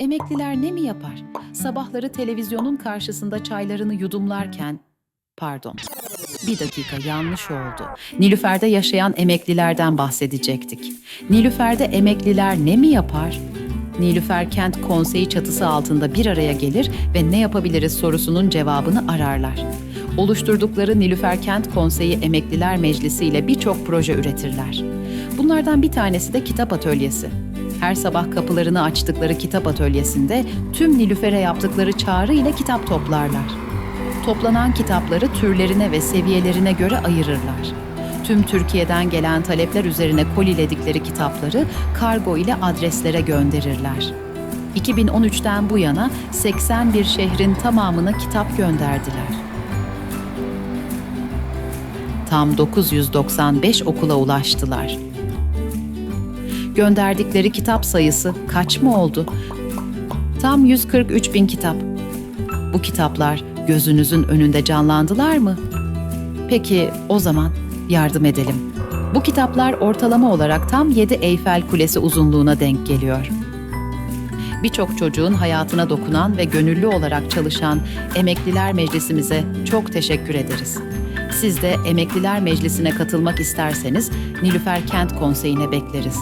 Emekliler ne mi yapar? Sabahları televizyonun karşısında çaylarını yudumlarken... Pardon. Bir dakika yanlış oldu. Nilüfer'de yaşayan emeklilerden bahsedecektik. Nilüfer'de emekliler ne mi yapar? Nilüfer Kent Konseyi çatısı altında bir araya gelir ve ne yapabiliriz sorusunun cevabını ararlar. Oluşturdukları Nilüfer Kent Konseyi Emekliler Meclisi ile birçok proje üretirler. Bunlardan bir tanesi de kitap atölyesi. Her sabah kapılarını açtıkları kitap atölyesinde tüm Nilüfer'e yaptıkları çağrı ile kitap toplarlar. Toplanan kitapları türlerine ve seviyelerine göre ayırırlar. Tüm Türkiye'den gelen talepler üzerine koliledikleri kitapları kargo ile adreslere gönderirler. 2013'ten bu yana 81 şehrin tamamına kitap gönderdiler. Tam 995 okula ulaştılar. Gönderdikleri kitap sayısı kaç mı oldu? Tam 143 bin kitap. Bu kitaplar gözünüzün önünde canlandılar mı? Peki o zaman yardım edelim. Bu kitaplar ortalama olarak tam 7 Eyfel Kulesi uzunluğuna denk geliyor. Birçok çocuğun hayatına dokunan ve gönüllü olarak çalışan Emekliler Meclisimize çok teşekkür ederiz. Siz de Emekliler Meclisi'ne katılmak isterseniz Nilüfer Kent Konseyi'ne bekleriz.